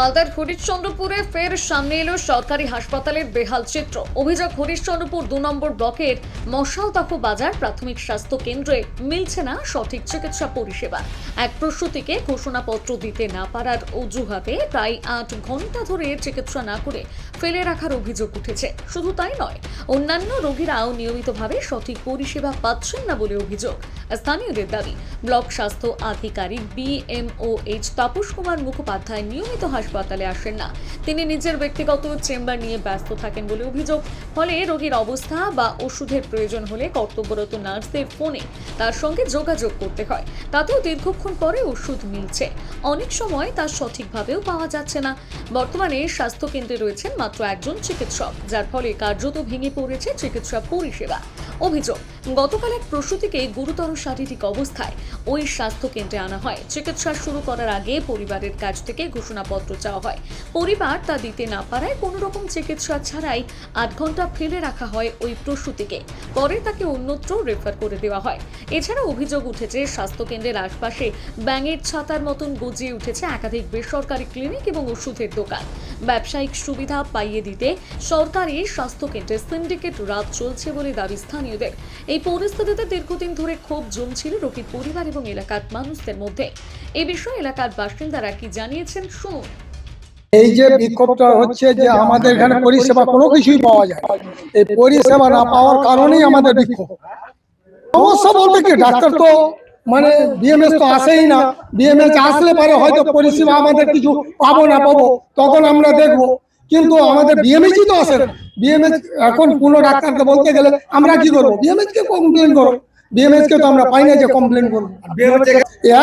মালদার হরিশ্চন্দ্রপুরে ফের সামনে এলো সরকারি হাসপাতালের বেহাল চিত্র। অভিযোগ, হরিশ্চন্দ্রপুর দু নম্বর ব্লকের মশালদাহ বাজার প্রাথমিক স্বাস্থ্য কেন্দ্রে মিলছে না সঠিক চিকিৎসা পরিষেবা। এক প্রসূতিকে ঘোষণাপত্র দিতে না পারার অজুহাতে প্রায় আট ঘণ্টা ধরে চিকিৎসা না করে ফেলে রাখার অভিযোগ উঠেছে। শুধু তাই নয়, অন্যান্য রোগীরাও নিয়মিতভাবে সঠিক পরিষেবা পাচ্ছেন না বলে অভিযোগ। স্থানীয়দের দাবি, ব্লক স্বাস্থ্য আধিকারিক বিএমওএইচ তাপস কুমার মুখোপাধ্যায় নিয়মিত হাসপাতালে আসেন না। তিনি নিজের ব্যক্তিগত চেম্বার নিয়ে ব্যস্ত থাকেন বলে অভিযোগ। ফলে রোগীর অবস্থা বা ওষুধের প্রয়োজন হলে কর্তব্যরত নার্সদের ফোনে তার সঙ্গে যোগাযোগ করতে হয়। তাতেও দীর্ঘক্ষণ পরে ওষুধ মিলছে। অনেক সময় তা সঠিকভাবেও পাওয়া যাচ্ছে না। বর্তমানে স্বাস্থ্য কেন্দ্রে রয়েছেন মাত্র একজন চিকিৎসক, যার ফলে কার্যত ভেঙে পড়েছে চিকিৎসা পরিষেবা। অভিযোগ গতকাল এক প্রসূতিকে গুরুতর শারীরিক অবস্থায় ওই স্বাস্থ্য কেন্দ্রে আনা হয়। চিকিৎসা শুরু করার আগে পরিবারের কাছ থেকে ঘোষণাপত্র চাওয়া হয়। পরিবার তা দিতে না পারায় কোনো রকম চিকিৎসা ছাড়াই আট ঘণ্টা ফেলে রাখা হয় ওই প্রসূতিকে। পরে তাকে অন্যত্র রেফার করে দেওয়া হয়। এছাড়া অভিযোগ উঠেছে স্বাস্থ্য কেন্দ্রের আশপাশে ব্যাঙের ছাতার মতন গজিয়ে উঠেছে একাধিক বেসরকারি ক্লিনিক এবং ওষুধের দোকান। ব্যবসায়িক সুবিধা পাইয়ে দিতে সরকারি স্বাস্থ্য কেন্দ্রে সিন্ডিকেট রাত চলছে বলে দাবি স্থানীয়দের। এই পরিস্থিতিতে দীর্ঘদিন ধরে ক্ষোভ জমছিল রোগীর পরিবার এবং এলাকার মানুষদের মধ্যে। এ বিষয়ে এলাকার বাসিন্দারা কি জানিয়েছেন, শুনুন। এই যে বিক্ষোভটা হচ্ছে যে আমাদের এখানে পরিষেবা কোনো কিছুই পাওয়া যায় এই পরিষেবা না পাওয়ার কারণেই আমাদের বিক্ষোভ। সমস্যা বলতে কি, ডাক্তার তো মানে বিএমএস তো আসেই না। বিএমএস আসলে পারে হয়তো পরিষেবা আমাদের কিছু পাবো না পাবো, তখন আমরা দেখব। কিন্তু আমাদের বিএমএসই তো আসে বিএমএস এখন কোনো ডাক্তারকে বলতে গেলে আমরা কি করব? বিএমএস কে কমপ্লেন করো। বিএমএস কে তো আমরা পাই না যে কমপ্লেন করব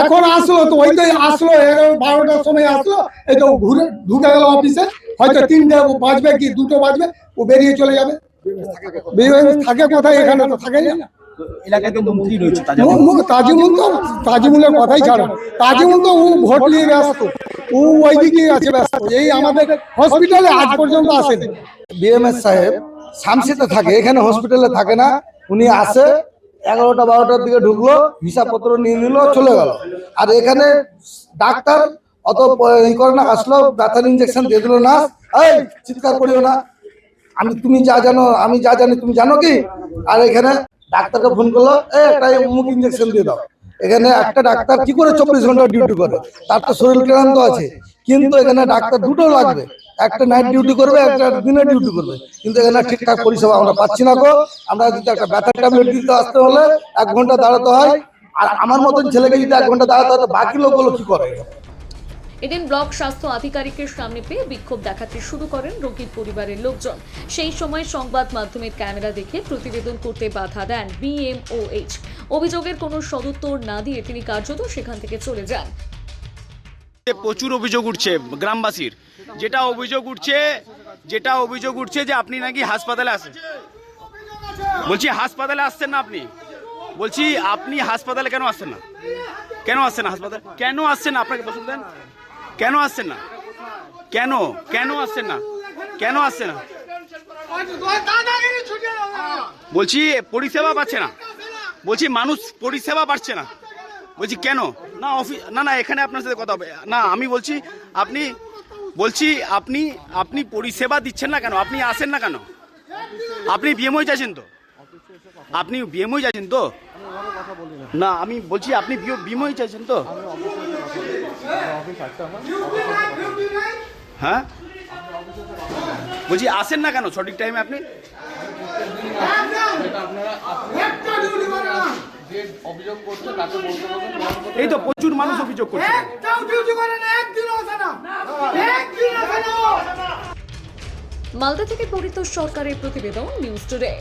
এখন আসলো তো ওই তো আসলো বারোটার সময় আসলো এই তো ঘুরে ঢুকে গেল অফিসে হয়তো তিনটে বাজবে কি দুটো বাজবে ও বেরিয়ে চলে যাবে। বিএমএস থাকে কোথায়? এখানে তো থাকে না। তাজিমুল তো তাজিমুলের কথাই ছাড়ো। তাজিমুল তো ও ভোট নিয়ে ব্যস্ত। ও ওইদিকে আছে ব্যস্ত। এই আমাদের হসপিটালে আজ পর্যন্ত আসেনি। বিএমএস সাহেব শামসিতে থাকে, এখানে হসপিটালে থাকে না, উনি আসে, এগারোটা, বারোটার দিকে ঢুকলো, হিসাবপত্র নিয়ে নিল, চলে গেল। আর এখানে ডাক্তার অত ই করে না, আসলো, ব্যথার ইঞ্জেকশন দিয়ে দিল না এই, চিৎকার করিও না। আমি, তুমি যা জানো, আমি যা জানি, তুমি জানো কি? আর এখানে ডাক্তারকে ফোন করল এই একটা মুখ ইঞ্জেকশন দিয়ে দাও। এখানে একটা ডাক্তার কি করে চব্বিশ ঘণ্টা ডিউটি করে? তার তো শরীর ক্লান্ত আছে। কিন্তু এখানে ডাক্তার দুটো লাগবে। একটা নাইট ডিউটি করবে একটা দিনে ডিউটি করবে। কিন্তু এখানে ঠিকঠাক পরিষেবা আমরা পাচ্ছি না গো। আমরা যদি একটা ব্যথার ট্যাবলেট দিতে আসতে হলে এক ঘণ্টা দাঁড়াতে হয়। আর আমার মতন ছেলেকে যদি এক ঘণ্টা দাঁড়াতে হয় বাকি লোকগুলো কি করে? এদিন ব্লক স্বাস্থ্য আধিকারিকের সামনে পেয়ে বিক্ষোভ দেখাতে শুরু করেন রোগীর পরিবারের লোকজন। সেই সময় সংবাদ মাধ্যমের ক্যামেরা দেখে প্রতিবেদন করতে বাধা দেন বিএমওএইচ। অভিযোগের কোনো সদুত্তর না দিয়ে তিনি কার্যত সেখান থেকে চলে যান। প্রচুর অভিযোগ উঠছে গ্রামবাসীর। যেটা অভিযোগ উঠছে, যেটা অভিযোগ উঠছে যে আপনি নাকি হাসপাতালে আসেন বলছি, হাসপাতালে আসছেন না আপনি? বলছি, আপনি হাসপাতালে কেন আসছেন না? কেন আসছেন না হাসপাতাল? কেন আসছেন না? আপনাকে বসুন দেন। কেন আসছেন না? কেন? কেন আসছেন না? কেন আসছেন না? বলছি, পরিষেবা পাচ্ছে না। বলছি, মানুষ পরিষেবা পাচ্ছে না। বলছি, কেন? না অফিস না না, এখানে আপনার সাথে কথা হবে। না, আমি বলছি, আপনি বলছি, আপনি আপনি পরিষেবা দিচ্ছেন না কেন? আপনি আসেন না কেন? আপনি বিএমওই চাইছেন তো? আপনি বিএমওই চাইছেন তো? না, আমি বলছি, আপনি বিএমওই চাইছেন তো? হ্যাঁ? বলছি, আসেন না কেন? সঠিক টাইমে আপনি? এই তো প্রচুর মানুষ অভিযোগ করছে। মালদা থেকে পরিত সরকারের প্রতিবেদন নিউজ টুডে।